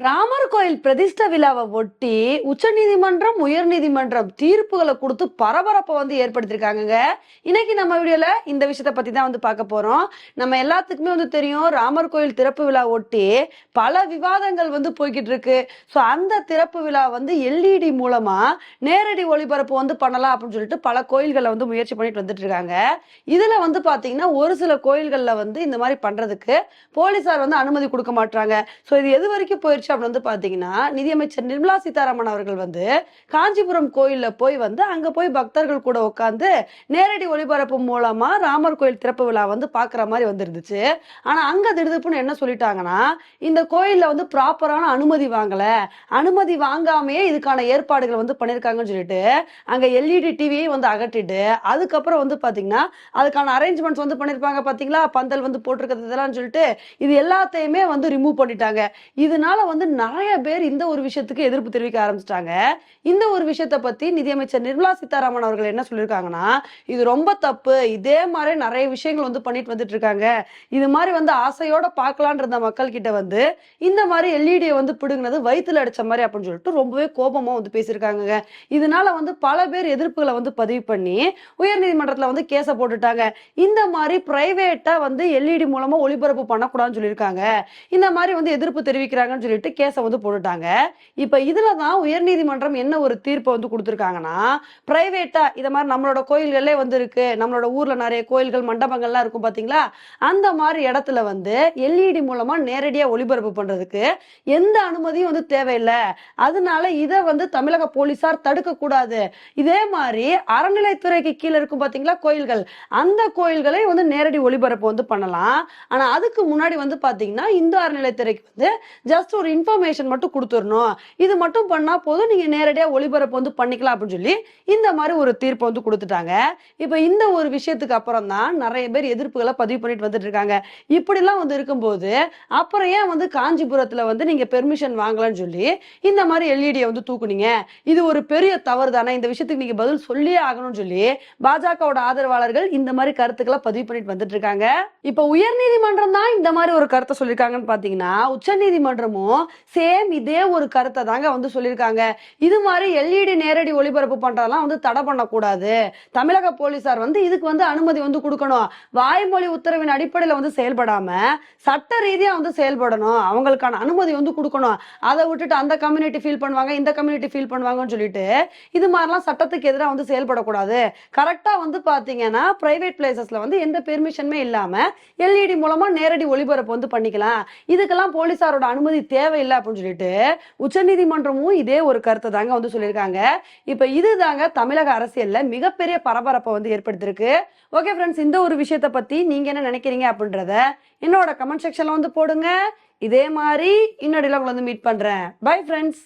ராமர் கோயில் பிரதிஷ்ட விழாவை ஒட்டி உச்சநீதிமன்றம் உயர்நீதிமன்றம் தீர்ப்புகளை கொடுத்து பரபரப்பை வந்து ஏற்படுத்தியிருக்காங்கங்க. இன்னைக்கு நம்ம வீடியோல இந்த விஷயத்த பத்தி தான் வந்து பார்க்க போறோம். நம்ம எல்லாத்துக்குமே வந்து தெரியும் ராமர் கோயில் திறப்பு விழா ஒட்டி பல விவாதங்கள் வந்து போய்கிட்டு இருக்கு. ஸோ அந்த திறப்பு விழா வந்து எல்இடி மூலமா நேரடி ஒளிபரப்பு வந்து பண்ணலாம் அப்படின்னு சொல்லிட்டு பல கோயில்களை வந்து முயற்சி பண்ணிட்டு வந்துட்டு இருக்காங்க. இதுல வந்து பாத்தீங்கன்னா ஒரு சில கோயில்கள்ல வந்து இந்த மாதிரி பண்றதுக்கு போலீசார் வந்து அனுமதி கொடுக்க மாட்டாங்க ஸோ இது எது வரைக்கும் போயிருச்சு? ஒர்க்ஷாப்ல வந்து பாத்தீங்கன்னா நிதியமைச்சர் நிர்மலா சீதாராமன் அவர்கள் வந்து காஞ்சிபுரம் கோயில்ல போய் வந்து அங்க போய் பக்தர்கள் கூட உட்காந்து நேரடி ஒளிபரப்பு மூலமா ராமர் கோயில் திறப்பு விழா வந்து பாக்குற மாதிரி வந்துருந்துச்சு. ஆனா அங்க திடுதுப்புன்னு என்ன சொல்லிட்டாங்கன்னா இந்த கோயில்ல வந்து ப்ராப்பரான அனுமதி வாங்கல. அனுமதி வாங்காமையே இதுக்கான ஏற்பாடுகள் வந்து பண்ணிருக்காங்கன்னு சொல்லிட்டு அங்க எல்இடி டிவியை வந்து அகற்றிட்டு அதுக்கப்புறம் வந்து பாத்தீங்கன்னா அதுக்கான அரேஞ்ச்மெண்ட்ஸ் வந்து பண்ணிருப்பாங்க பாத்தீங்களா? பந்தல் வந்து போட்டிருக்கிறது இதெல்லாம் சொல்லிட்டு இது எல்லாத்தையுமே வந்து ரிமூவ் பண்ணிட்டாங்க. இதனால வந்து நிறைய பேர் இந்த ஒரு விஷயத்துக்கு எதிர்ப்பு தெரிவிக்க ஆரம்பிச்சிட்டாங்க. இந்த ஒரு விஷயத்தை பத்தி நிதியமைச்சர் நிர்மலா சீதாராமன் அவர்கள் என்ன சொல்லியிருக்காங்கன்னா இது ரொம்ப தப்பு. இதே மாதிரி நிறைய விஷயங்கள் வந்து பண்ணிட்டு வந்துட்டு இருக்காங்க. இது மாதிரி வந்து ஆசையோட பார்க்கலான் இருந்த மக்கள் கிட்ட வந்து இந்த மாதிரி எல்இடியை வந்து பிடுங்கினது வயிற்றுல அடிச்ச மாதிரி அப்படின்னு சொல்லிட்டு ரொம்பவே கோபமா வந்து பேசியிருக்காங்க இதனால வந்து பல பேர் எதிர்ப்புகளை வந்து பதிவு பண்ணி உயர்நீதிமன்றத்தில் வந்து கேஸை போட்டுட்டாங்க. இந்த மாதிரி பிரைவேட்டா வந்து எல்இடி மூலமா ஒளிபரப்பு பண்ணக்கூடாதுன்னு சொல்லியிருக்காங்க. இந்த மாதிரி வந்து எதிர்ப்பு தெரிவிக்கிறாங்கன்னு சொல்லிட்டு கேஸை வந்து போட்டுட்டாங்க. இப்போ இதுல தான் உயர்நீதிமன்றம் என்ன ஒரு தீர்ப்பை வந்து கொடுத்துருக்காங்கன்னா ப்ரைவேட்டாக இதை மாதிரி நம்மளோட கோயில்களே வந்து இருக்கு. நம்மளோட ஊரில் நிறைய கோயில்கள் மண்டபங்கள்லாம் இருக்கும் பாத்தீங்களா? அந்த மாதிரி இடத்துல வந்து எல்இடி மூலமாக நேரடியாக ஒளிபரப்பு பண்றதுக்கு எந்த அனுமதியும் வந்து தேவையில்லை. அதனால இதை வந்து தமிழக போலீஸார் தடுக்கக்கூடாது. இதே மாதிரி அறநிலைத்துறைக்கு கீழே இருக்கும் பார்த்தீங்களா கோயில்கள் அந்த கோயில்களை வந்து நேரடி ஒளிபரப்பு வந்து பண்ணலாம். ஆனால் அதுக்கு முன்னாடி வந்து பார்த்தீங்கன்னா இந்து அறநிலைத்துறைக்கு வந்து ஜஸ்ட் ஒரு இன்ஃபர்மேஷன் மட்டும் கொடுத்துடணும். இது மட்டும் பண்ணால் போதும். நீங்கள் நேரடியாக ஒளிபரப்பு வந்து பண்ணிக்கலாம் அப்படின்னு சொல்லி இந்த மாதிரி ஒரு தீர்ப்பை வந்து கொடுத்துட்டாங்க. இப்போ இந்த ஒரு விஷயத்துக்கு அப்புறம் தான் நிறைய பேர் எதிர்ப்புகளை பதிவு பண்ணிட்டு வந்துட்டு இருக்காங்க. இப்படிலாம் வந்து இருக்கும்போது அப்புறம் ஏன் வந்து காஞ்சிபுரத்தில் வந்து நீங்கள் பெர்மிஷன் வாங்கலன்னு சொல்லி இந்த மாதிரி எல்இடியை வந்து தூக்குனீங்க? இது ஒரு பெரிய தவறு தானே. இந்த விஷயத்துக்கு நீங்கள் பதில் சொல்லியே ஆகணும்னு சொல்லி பாஜகவோட ஆதரவாளர்கள் இந்த மாதிரி கருத்துக்களை பதிவு பண்ணிட்டு வந்துட்டு இருக்காங்க. இப்போ உயர்நீதிமன்றம் தான் இந்த மாதிரி ஒரு கருத்தை சொல்லியிருக்காங்கன்னு பார்த்தீங்கன்னா உச்சநீதிமன்றமும் சேம் இதே ஒரு கருத்தை தாங்க வந்து சொல்லியிருக்காங்க. இது மாதிரி எல்இடி நேரடி ஒளிபரப்பு பண்றதெல்லாம் வந்து தடை பண்ணக்கூடாது. தமிழக போலீசார் வந்து இதுக்கு வந்து அனுமதி வந்து கொடுக்கணும். வாய்மொழி உத்தரவின் அடிப்படையில வந்து செயல்படாம சட்ட ரீதியா வந்து செயல்படணும். அவங்களுக்கான அனுமதி வந்து கொடுக்கணும். அதை விட்டுட்டு அந்த கம்யூனிட்டி ஃபீல் பண்ணுவாங்க இந்த கம்யூனிட்டி ஃபீல் பண்ணுவாங்கன்னு சொல்லிட்டு இது மாதிரிலாம் சட்டத்துக்கு எதிராக வந்து செயல்படக்கூடாது. கரெக்டா வந்து பாத்தீங்கன்னா பிரைவேட் பிளேசஸ்ல வந்து எந்த பெர்மிஷனுமே இல்லாம எல்இடி மூலமா நேரடி ஒளிபரப்பு வந்து பண்ணிக்கலாம். இதுக்கெல்லாம் போலீசாரோட அனுமதி தேவை தேவையில்லை அப்படின்னு சொல்லிட்டு உச்சநீதிமன்றமும் இதே ஒரு கருத்தை தாங்க வந்து சொல்லியிருக்காங்க. இப்ப இதுதாங்க தமிழக அரசியல்ல மிகப்பெரிய பரபரப்பை வந்து ஏற்படுத்தியிருக்கு. ஓகே ஃப்ரெண்ட்ஸ் இந்த ஒரு விஷயத்தை பத்தி நீங்க என்ன நினைக்கிறீங்க அப்படின்றத என்னோட கமெண்ட் செக்ஷன்ல வந்து போடுங்க. இதே மாதிரி இன்னொரு உங்களை வந்து மீட் பண்றேன். Bye friends